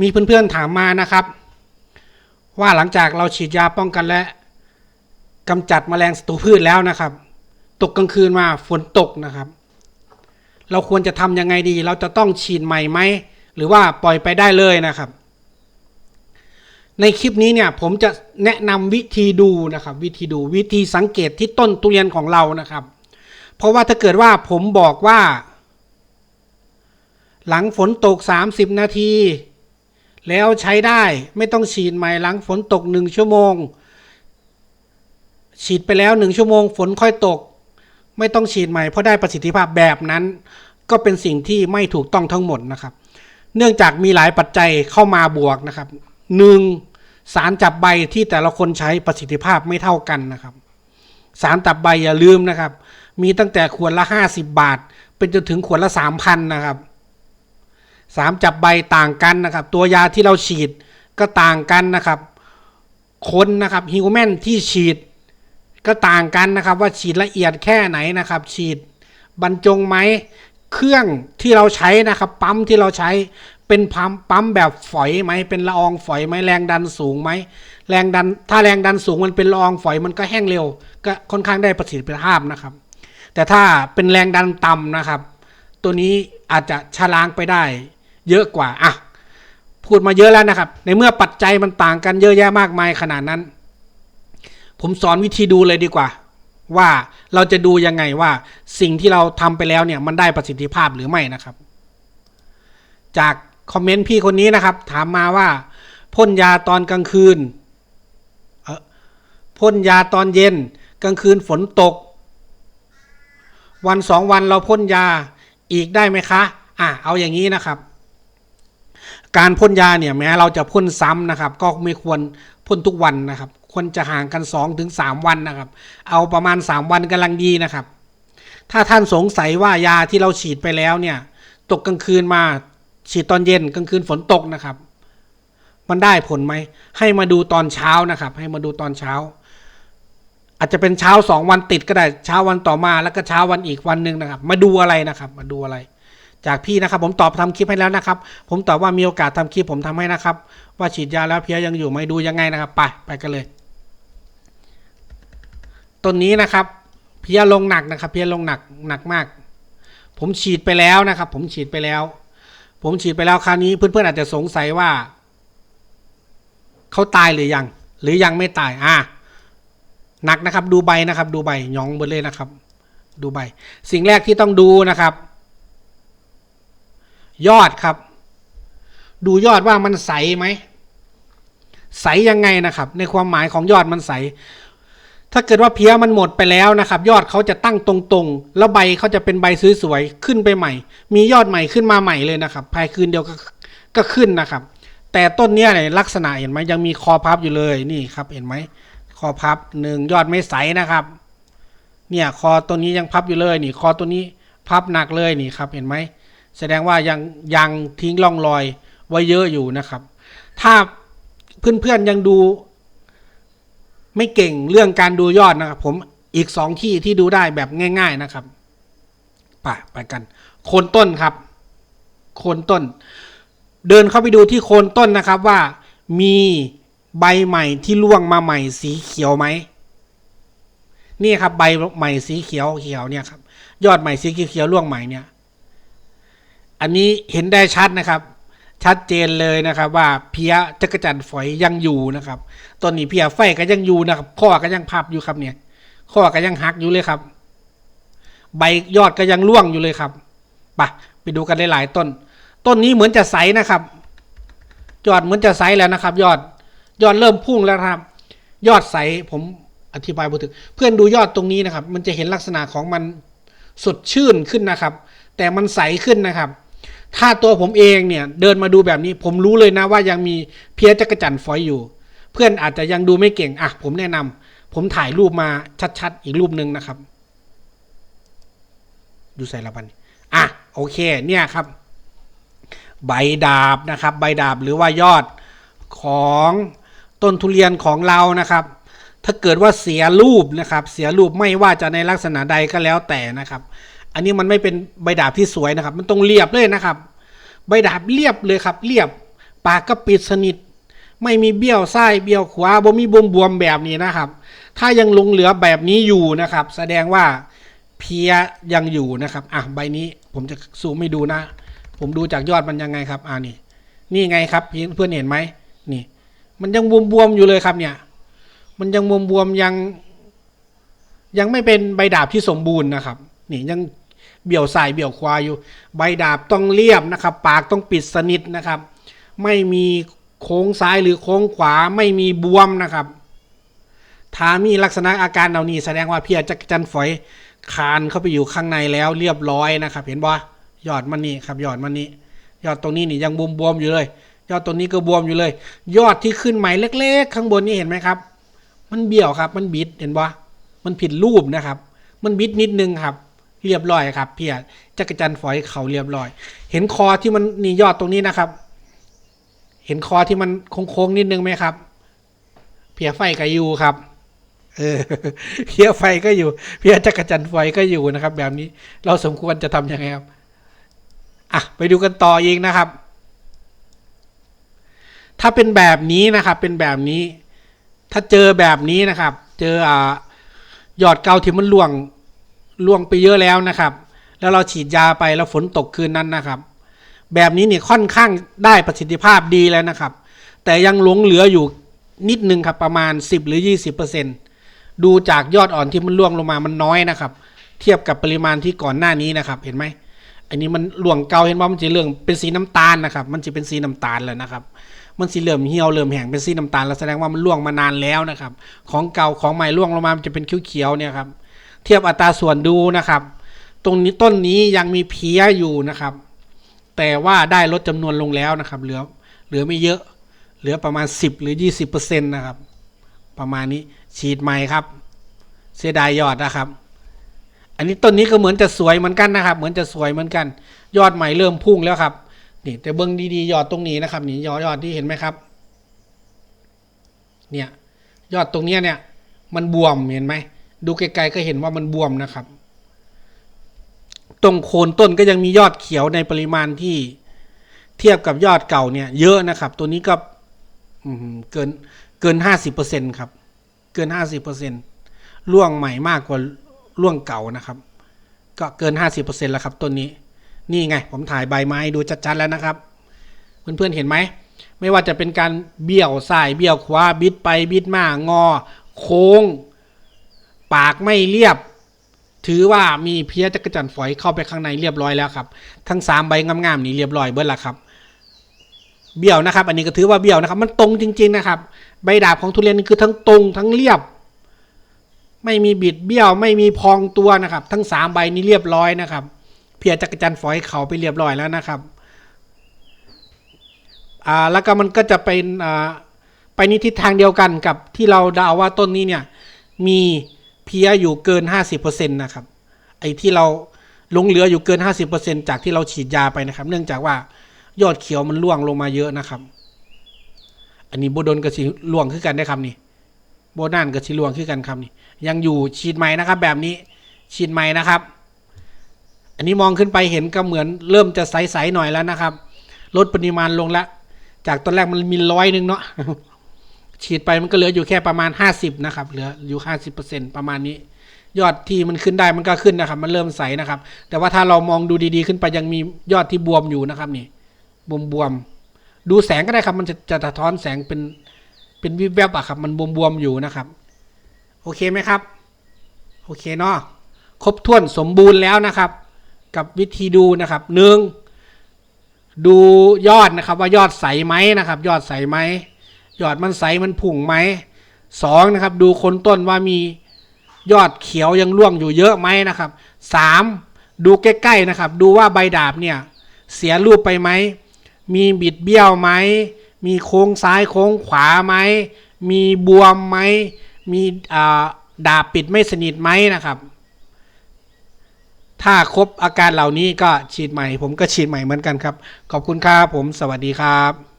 มีเพื่อนๆถามมานะครับ ว่าหลังจากเราฉีดยาป้องกันและกำจัดแมลงศัตรูพืชแล้วนะครับ ตกกลางคืนมาฝนตกนะครับ เราควรจะทำยังไงดี เราจะต้องฉีดใหม่ไหมหรือว่าปล่อยไปได้เลยนะครับ ในคลิปนี้เนี่ยผมจะแนะนำวิธีดูนะครับ วิธีดูวิธีสังเกตที่ต้นทุเรียนของเรานะครับ เพราะว่าถ้าเกิดว่าผมบอกว่า หลังฝนตก 30 นาที แล้วใช้ได้ไม่ต้องฉีดใหม่หลังฝนตกหนึ่งชั่วโมง ฉีดไปแล้วหนึ่งชั่วโมง ฝนค่อยตก ไม่ต้องฉีดใหม่เพราะได้ประสิทธิภาพแบบนั้น ก็เป็นสิ่งที่ไม่ถูกต้องทั้งหมดนะครับ เนื่องจากมีหลายปัจจัยเข้ามาบวกนะครับหนึ่งสารจับใบที่แต่ละคนใช้ประสิทธิภาพไม่เท่ากันนะครับ สารจับใบอย่าลืมนะครับ มีตั้งแต่ขวดละ 50 บาท เป็นจนถึงขวดละ 3,000นะครับ สามจับใบต่างกันนะครับ ตัวยาที่เราฉีดก็ต่างกันนะครับ คนนะครับฮิวแมนที่ฉีดก็ต่างกันนะครับ ว่าฉีดละเอียดแค่ไหนนะครับ ฉีดบรรจงไหมเครื่องที่เราใช้นะครับ ปั๊มที่เราใช้เป็นปั๊มปั๊มแบบฝอยไหมเป็นละอองฝอยไหมแรงดันสูงไหมแรงดันถ้าแรงดันสูงมันเป็นละอองฝอยมันก็แห้งเร็ว ก็ค่อนข้างได้ประสิทธิภาพนะครับ แต่ถ้าเป็นแรงดันต่ำนะครับ ตัวนี้อาจจะชะล้างไปได้ เยอะกว่าอะพูดมาเยอะแล้วนะครับ ในเมื่อปัจจัยมันต่างกันเยอะแยะมากมายขนาดนั้น ผมสอนวิธีดูเลยดีกว่า ว่าเราจะดูยังไงว่าสิ่งที่เราทำไปแล้วเนี่ยมันได้ประสิทธิภาพหรือไม่นะครับ จากคอมเมนต์พี่คนนี้นะครับ ถามมาว่าพ่นยาตอนกลางคืนพ่นยาตอนเย็น กลางคืนฝนตก วันสองวันเราพ่นยาอีกได้ไหมคะ อะเอาอย่างนี้นะครับ การพ่นยาเนี่ยแม้เราจะพ่นซ้ำนะครับ ก็ไม่ควรพ่นทุกวันนะครับ ควรจะห่างกัน2อถึงสวันนะครับ เอาประมาณ 3 วันกำลังดีนะครับ ถ้าท่านสงสัยว่ายาที่เราฉีดไปแล้วเนี่ย ตกกลางคืนมาฉีดตอนเย็นกลางคืนฝนตกนะครับ มันได้ผลไหม ให้มาดูตอนเช้านะครับ ให้มาดูตอนเช้า อาจจะเป็นเช้าสองวันติดก็ได้เช้าวันต่อมาแล้วก็เช้าวันอีกวันหนึ่งนะครับ มาดูอะไรนะครับ มาดูอะไร จากพี่นะครับ ผมตอบทำคลิปให้แล้วนะครับ ผมตอบว่ามีโอกาสทำคลิปผมทำให้นะครับ ว่าฉีดยาแล้วเพียยังอยู่ไหมดูยังไงนะครับ ไปไปกันเลยต้นนี้นะครับ เพียลงหนักนะครับ เพียลงหนักหนักมาก ผมฉีดไปแล้วนะครับ ผมฉีดไปแล้ว ผมฉีดไปแล้วคราวนี้เพื่อนๆอาจจะสงสัยว่าเขาตายหรือยัง หรือยังไม่ตายอะหนักนะครับ ดูใบนะครับ ดูใบหยองเบดเลยนะครับ ดูใบ สิ่งแรกที่ต้องดูนะครับ ยอดครับ ดูยอดว่ามันใสไหม ใสยังไงนะครับ ในความหมายของยอดมันใส ถ้าเกิดว่าเพี้ยมันหมดไปแล้วนะครับ ยอดเขาจะตั้งตรงๆ แล้วใบเขาจะเป็นใบสวยๆขึ้นไปใหม่ มียอดใหม่ขึ้นมาใหม่เลยนะครับภายคืนเดียวก็ก็ขึ้นนะครับ แต่ต้นเนี้ยเนี่ยลักษณะเห็นไหมยังมีคอพับอยู่เลยนี่ครับ เห็นไหมคอพับหนึ่งยอดไม่ใสนะครับ เนี่ยคอตัวนี้ยังพับอยู่เลย นี่คอตัวนี้พับหนักเลยนี่ครับ เห็นไหม แสดงว่ายังยังทิ้งร่องรอยไว้เยอะอยู่นะครับ ถ้าเพื่อนๆยังดู ไม่เก่งเรื่องการดูยอดนะครับ ผมอีกสองที่ที่ดูได้แบบง่าย ๆนะครับไปไปกัน โคนต้นครับ โคนต้น เดินเข้าไปดูที่โคนต้นนะครับว่ามีใบใหม่ที่ร่วงมาใหม่สีเขียวไหมนี่ครับใบใหม่สีเขียวเขียวเนี่ยครับยอดใหม่สีเขียวๆร่วงใหม่เนี่ย อันนี้เห็นได้ชัดนะครับ ชัดเจนเลยนะครับ ว่าเพี้ยจักรจันทร์ฝอยยังอยู่นะครับต้นนี้เพี้ยไฟก็ยังอยู่นะครับข้อก็ยังพับอยู่ครับเนี่ยข้อก็ยังหักอยู่เลยครับ ใบยอดก็ยังร่วงอยู่เลยครับไปไปดูกันหลายๆต้น ต้นนี้เหมือนจะใสนะครับ ยอดเหมือนจะใสแล้วนะครับ ยอดยอดเริ่มพุ่งแล้วครับ ยอดใสผมอธิบายไปถึงเพื่อนดูยอดตรงนี้นะครับ มันจะเห็นลักษณะของมันสดชื่นขึ้นนะครับ แต่มันใสขึ้นนะครับ ถ้าตัวผมเองเนี่ยเดินมาดูแบบนี้ ผมรู้เลยนะว่ายังมีเพี้ยจักรจันทร์ฝอยอยู่ เพื่อนอาจจะยังดูไม่เก่งอะผมแนะนำผมถ่ายรูปมาชัดๆ อีกรูปหนึ่งนะครับ ดูใส่ละพันอะโอเคเนี่ยครับ ใบดาบนะครับ ใบดาบหรือว่ายอดของต้นทุเรียนของเรานะครับ ถ้าเกิดว่าเสียรูปนะครับ เสียรูปไม่ว่าจะในลักษณะใดก็แล้วแต่นะครับ อันนี้มันไม่เป็นใบดาบที่สวยนะครับ มันต้องเรียบเลยนะครับ ใบดาบเรียบเลยครับ เรียบ ปากก็ปิดสนิท ไม่มีเบี้ยวซ้ายเบี้ยวขวาบ่มีบวมบวมๆแบบนี้นะครับ ถ้ายังลงเหลือแบบนี้อยู่นะครับ แสดงว่าเพียยังอยู่นะครับ อะใบนี้ผมจะซูมให้ดูนะ ผมดูจากยอดมันยังไงครับ อ่านี่ นี่ไงครับเพื่อนเห็นไหมนี่ มันยังบวมๆอยู่เลยครับเนี่ย มันยังบวมๆยังยังไม่เป็นใบดาบที่สมบูรณ์นะครับ นี่ยัง เบี่ยวซ้ายเบี่ยวขวาอยู่ ใบดาบต้องเรียบนะครับ ปากต้องปิดสนิทนะครับ ไม่มีโค้งซ้ายหรือโค้งขวาไม่มีบวมนะครับถ้ามีลักษณะอาการเหล่านี้แสดงว่าเพียจักจันฝอยคานเข้าไปอยู่ข้างในแล้วเรียบร้อยนะครับ เห็นบ่ยอดมันนี่ครับยอดมันนี่ยอดตรงนี้นี่ยังบวมบวมๆอยู่เลย ยอดตรงนี้ก็บวมอยู่เลย ยอดที่ขึ้นใหม่เล็ก ๆ ข้างบนนี่เห็นไหมครับ มันเบี้ยวครับ มันบิดเห็นบ่มันผิดรูปนะครับ มันบิดนิดนึงครับ เรียบร้อยครับ เพียจักรจันฝอยเขาเรียบร้อย เห็นคอที่มันนี่ยอดตรงนี้นะครับ เห็นคอที่มันโค้งๆนิดนึงไหมครับ เพียไฟก็อยู่ครับเออเพียไฟก็อยู่ เพียจักรจันทร์ไฟก็อยู่นะครับ แบบนี้เราสมควรจะทำยังไงครับอะไปดูกันต่อเอีกนะครับ ถ้าเป็นแบบนี้นะครับ เป็นแบบนี้ ถ้าเจอแบบนี้นะครับ เจออ่ายอดเกาที่มันล่วง ล่วงไปเยอะแล้วนะครับ แล้วเราฉีดยาไปแล้วฝนตกคืนนั้นนะครับ แบบนี้เนี่ยค่อนข้างได้ประสิทธิภาพดีแล้วนะครับ แต่ยังหลงเหลืออยู่นิดนึงครับประมาณ 10 หรือ 20%ดูจากยอดอ่อนที่มันล่วงลงมามันน้อยนะครับ เทียบกับปริมาณที่ก่อนหน้านี้นะครับ เห็นไหมอันนี้มันหลวงเกาเห็นว่ามันจะเรื่องเป็นสีน้ำตาลนะครับ มันจะเป็นสีน้ำตาลแล้วนะครับ มันสีเหลื่อมเหี่ยวเหลื่อมแห้งเป็นสีน้ำตาลแล้วแสดงว่ามันล่วงมานานแล้วนะครับ ของเก่าของใหม่ล่วงลงมามันจะเป็นเขียวๆเนี่ยครับ เทียบอัตราส่วนดูนะครับ ตรงนี้ต้นนี้ยังมีเพี้ยอยู่นะครับ แต่ว่าได้ลดจำนวนลงแล้วนะครับ เหลือเหลือไม่เยอะ เหลือประมาณ 10 หรือ 20%นะครับ ประมาณนี้ฉีดใหม่ครับ เสียดายยอดนะครับ อันนี้ต้นนี้ก็เหมือนจะสวยเหมือนกันนะครับ เหมือนจะสวยเหมือนกัน ยอดใหม่เริ่มพุ่งแล้วครับนี่แต่เบิ้องดีๆยอดตรงนี้นะครับ นี่ยอดยอดที่เห็นไหมครับ เนี่ยยอดตรงเนี้ยเนี่ย มันบวมเห็นไหม ดูไกลๆก็เห็นว่ามันบวมนะครับ ตรงโคนต้นก็ยังมียอดเขียวในปริมาณที่เทียบกับยอดเก่าเนี่ย เยอะนะครับ ตัวนี้ก็เกินเกินห้าสิบเปอร์เซ็นครับ เกินห้าสิบเปอร์เซ็นล่วงใหม่มากกว่าล่วงเก่านะครับ ก็เกินห้าสิบเปอร์เซ็นแล้วครับต้นนี้ นี่ไง ผมถ่ายใบไม้ดูชัดๆแล้วนะครับเพื่อนๆเห็นไหมไม่ว่าจะเป็นการเบี้ยวซ้ายเบี้ยวขวาบิดไปบิดมางอ โค้ง ปากไม่เรียบ ถือว่ามีเพี้ยจักรจันฝอยเข้าไปข้างในเรียบร้อยแล้วครับ ทั้งสามใบงามๆนี่เรียบร้อยเบิดล้วครับ เบี้ยวนะครับ อันนี้ก็ถือว่าเบี้ยวนะครับ มันตรงจริง ๆนะครับ ใบดาบของทุเรียนนี่คือทั้งตรงทั้งเรียบ ไม่มีบิดเบี้ยวไม่มีพองตัวนะครับ ทั้งสามใบนี้เรียบร้อยนะครับ เพียจักรจันฝอยเขาไปเรียบร้อยแล้วนะครับอ่าแล้วก็มันก็จะเป็นอ่าไปในทิศทางเดียวกันกับที่เราเดาว่าต้นนี้เนี่ยมี เพียอยู่เกิน 50%นะครับไอ้ที่เราหลงเหลืออยู่เกิน 50%จากที่เราฉีดยาไปนะครับ เนื่องจากว่ายอดเขียวมันร่วงลงมาเยอะนะครับ อันนี้โบโดนกับสีร่วงขึ้นกันได้ครับนี่โบนานกับสีร่วงขึ้นกันครับนี่ ยังอยู่ฉีดใหม่นะครับ แบบนี้ฉีดใหม่นะครับ อันนี้มองขึ้นไปเห็นก็เหมือนเริ่มจะใสๆหน่อยแล้วนะครับ ลดปริมาณลงแล้วจากตอนแรกมันมีร้อยหนึ่งเนาะ ฉีดไปมันก็เหลืออยู่แค่ประมาณ 50 นะครับ เหลืออยู่ 50%ประมาณนี้ ยอดที่มันขึ้นได้มันก็ขึ้นนะครับ มันเริ่มใสนะครับ แต่ว่าถ้าเรามองดูดีๆ ขึ้นไปยังมียอดที่บวมอยู่นะครับนี่บวมบวมๆดูแสงก็ได้ครับ มันจะจะสะท้อนแสงเป็นเป็นวิบแวบอะครับ มันบวมบวมๆอยู่นะครับ โอเคไหมครับ โอเคเนาะครบถ้วนสมบูรณ์แล้วนะครับ กับวิธีดูนะครับหนึ่งดูยอดนะครับว่ายอดใสไหมนะครับ ยอดใสไหม ยอดมันใสมันผุ่งไหมสองนะครับ ดูคนต้นว่ามียอดเขียวยังร่วงอยู่เยอะไหมนะครับสามดูใกล้ๆนะครับ ดูว่าใบดาบเนี่ยเสียรูปไปไหม มีบิดเบี้ยวไหม มีโค้งซ้ายโค้งขวาไหม มีบวมไหม มีดาบปิดไม่สนิทไหมนะครับ ถ้าครบอาการเหล่านี้ก็ฉีดใหม่ ผมก็ฉีดใหม่เหมือนกันครับ ขอบคุณครับผมสวัสดีครับ